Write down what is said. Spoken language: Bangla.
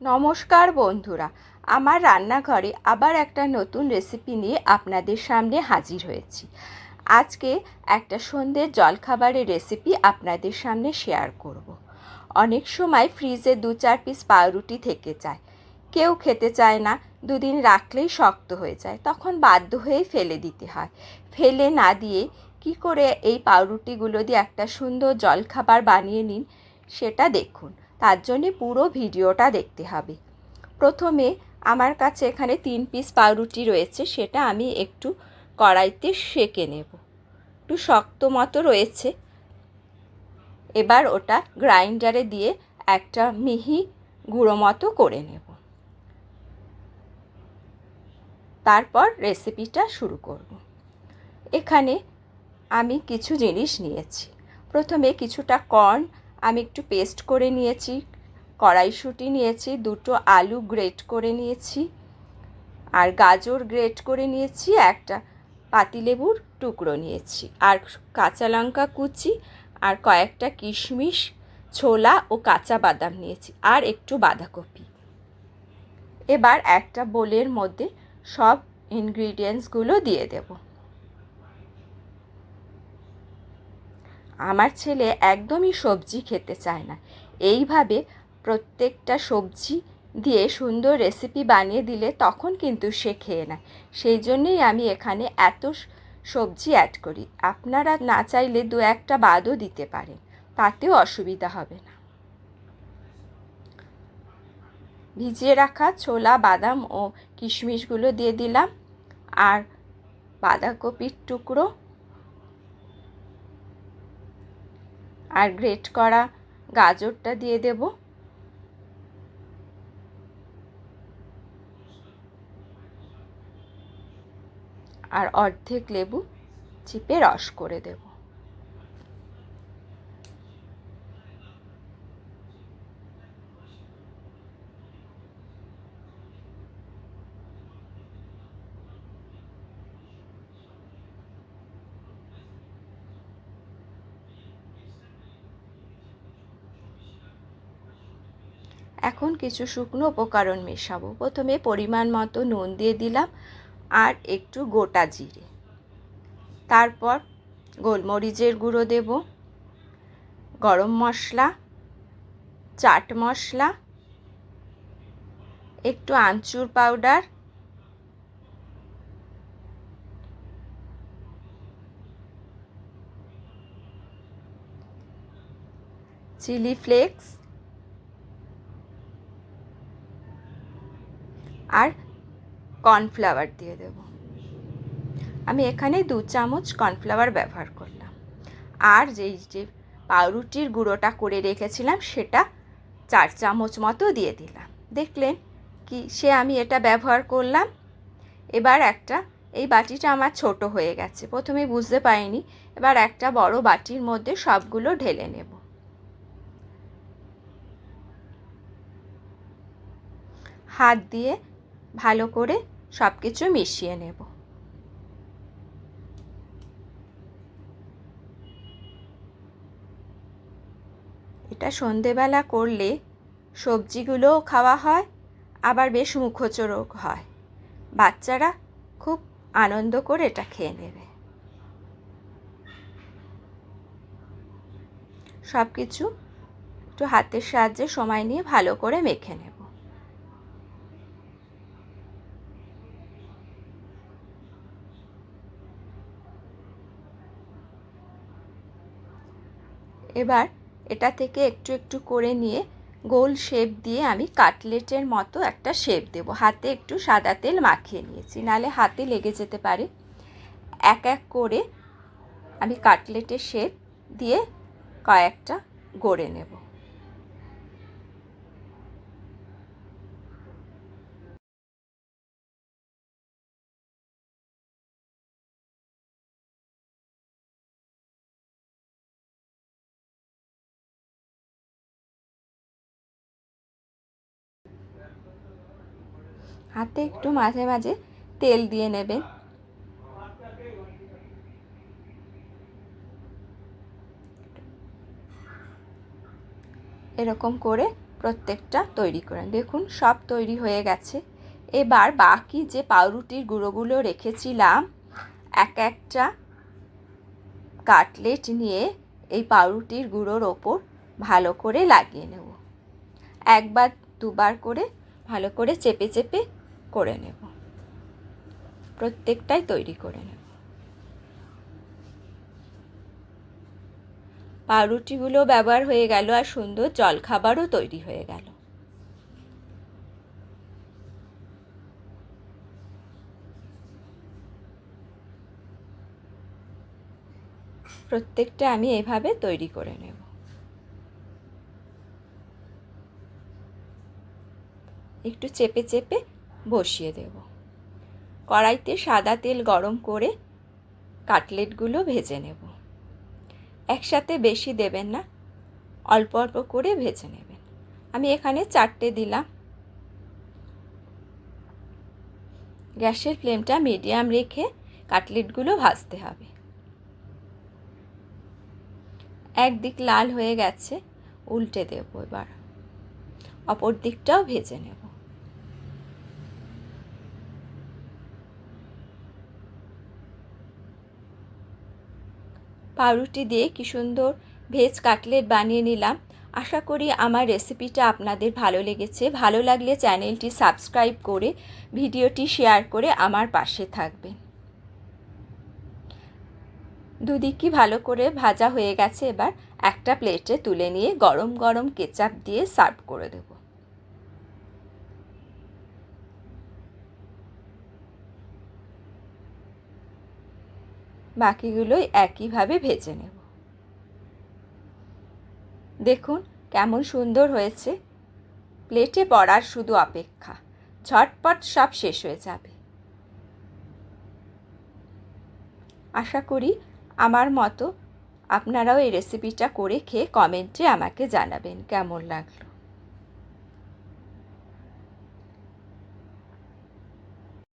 নমস্কার বন্ধুরা, আমার রান্নাঘরে আবার একটা নতুন রেসিপি নিয়ে আপনাদের সামনে হাজির হয়েছি। আজকে একটা সন্ধ্যের জলখাবারের রেসিপি আপনাদের সামনে শেয়ার করব। অনেক সময় ফ্রিজে দু চার পিস পাউরুটি থেকে যায়। কেউ খেতে চায় না, দুদিন রাখলেই শক্ত হয়ে যায়, তখন বাধ্য হয়েই ফেলে দিতে হয়। ফেলে না দিয়ে কি করে এই পাউরুটিগুলো দিয়ে একটা সুন্দর জলখাবার বানিয়ে নিন, সেটা দেখুন। তার জন্যে পুরো ভিডিওটা দেখতে হবে। প্রথমে আমার কাছে এখানে তিন পিস পাউরুটি রয়েছে, সেটা আমি একটু কড়াইতে সেকে নেব। একটু শক্ত মতো রয়েছে। এবার ওটা গ্রাইন্ডারে দিয়ে একটা মিহি গুঁড়ো মতো করে নেব। তারপর রেসিপিটা শুরু করব। এখানে আমি কিছু জিনিস নিয়েছি। প্রথমে কিছুটা কর্ন আমি একটু পেস্ট করে নিয়েছি, কড়াইশুঁটি নিয়েছি, দুটো আলু গ্রেট করে নিয়েছি আর গাজর গ্রেট করে নিয়েছি, একটা পাতিলেবুর টুকরো নিয়েছি আর কাঁচা লঙ্কা কুচি আর কয়েকটা কিশমিশ, ছোলা ও কাঁচা বাদাম নিয়েছি আর একটু বাঁধাকপি। এবার একটা বোলের মধ্যে সব ইনগ্রিডিয়েন্টসগুলো দিয়ে দেবো। আমার ছেলে একদমই সবজি খেতে চায় না। এইভাবে প্রত্যেকটা সবজি দিয়ে সুন্দর রেসিপি বানিয়ে দিলে তখন কিন্তু সে খেয়ে নেয়। সেই জন্যেই আমি এখানে এত সবজি অ্যাড করি। আপনারা না চাইলে দু একটা বাদও দিতে পারেন। তাতেও অসুবিধা হবে না। ভিজিয়ে রাখা ছোলা, বাদাম ও কিশমিশগুলো দিয়ে দিলাম। আর বাঁধাকপির টুকরো আর গ্রেট করা গাজরটা দিয়ে দেব। আর অর্ধেক লেবু চিপে রস করে দেব। এখন কিছু শুকনো উপকরণ মেশাবো। প্রথমে পরিমাণ মতো নুন দিয়ে দিলাম আর একটু গোটা জিরে। তারপর গোলমরিচের গুঁড়ো দেব, গরম মশলা, চাট মশলা, একটু আমচুর পাউডার, চিলি ফ্লেক্স আর কর্নফ্লাওয়ার দিয়ে দেব। আমি এখানে দু চামচ কর্নফ্লাওয়ার ব্যবহার করলাম। আর যেই যে পাউরুটির গুঁড়োটা করে রেখেছিলাম, সেটা চার চামচ মতো দিয়ে দিলাম। দেখলেন কি সে আমি এটা ব্যবহার করলাম। এবার একটা, এই বাটিটা আমার ছোট হয়ে গেছে, প্রথমে বুঝতে পারিনি। এবার একটা বড় বাটির মধ্যে সবগুলো ঢেলে নেব। হাত দিয়ে ভালো করে সব কিছু মিশিয়ে নেব। এটা সন্ধেবেলা করলে সবজিগুলোও খাওয়া হয়, আবার বেশ মুখচোরক হয়। বাচ্চারা খুব আনন্দ করে এটা খেয়ে নেবে। সব কিছু একটু হাতের সাহায্যে সময় নিয়ে ভালো করে মেখে নেব। এবার এটা থেকে একটু একটু করে নিয়ে গোল শেপ দিয়ে আমি কাটলেটের মতো একটা শেপ দেব। হাতে একটু সাদা তেল মাখিয়ে নিয়েছি, নালে হাতে লেগে যেতে পারে। এক এক করে আমি কাটলেটের শেপ দিয়ে কয়েকটা গড়ে নেব। হাতে একটু মাঝে মাঝে তেল দিয়ে নেবেন। এরকম করে প্রত্যেকটা তৈরি করেন। দেখুন, সব তৈরি হয়ে গেছে। এবার বাকি যে পাউরুটির গুঁড়োগুলো রেখেছিলাম, এক একটা কাটলেট নিয়ে এই পাউরুটির গুঁড়োর ওপর ভালো করে লাগিয়ে নেব। একবার দুবার করে ভালো করে চেপে চেপে করে নেব। প্রত্যেকটাই তৈরি করে নেব। পাউরুটিগুলো ব্যবহার হয়ে গেল আর সুন্দর জলখাবারও তৈরি হয়ে গেল। প্রত্যেকটা আমি এভাবে তৈরি করে নেব। একটু চেপে চেপে বসিয়ে দেব। কড়াইতে সাদা তেল গরম করে কাটলেটগুলো ভেজে নেব। একসাথে বেশি দেবেন না, অল্প অল্প করে ভেজে নেবেন। আমি এখানে চারটে দিলাম। গ্যাসের ফ্লেমটা মিডিয়াম রেখে কাটলেটগুলো ভাজতে হবে। একদিক লাল হয়ে গেছে, উল্টে দেব এবার। অপর দিকটাও ভেজে নেব। পাউরুটি দিয়ে কি সুন্দর ভেজ কাটলেট বানিয়ে নিলাম। আশা করি আমার রেসিপিটা আপনাদের ভালো লেগেছে। ভালো লাগলে চ্যানেলটি সাবস্ক্রাইব করে ভিডিওটি শেয়ার করে আমার পাশে থাকবেন। দুদিকই ভালো করে ভাজা হয়ে গেছে এবার একটা প্লেটে তুলে নিয়ে গরম গরম কেচাপ দিয়ে সার্ভ করে দেব। বাকিগুলোই একইভাবে ভেজে নেব। দেখুন কেমন সুন্দর হয়েছে। প্লেটে পড়ার শুধু অপেক্ষা। ঝটপট সব শেষ হয়ে যাবে। আশা করি আমার মতো আপনারাও এই রেসিপিটা করে খেয়ে কমেন্টে আমাকে জানাবেন কেমন লাগল।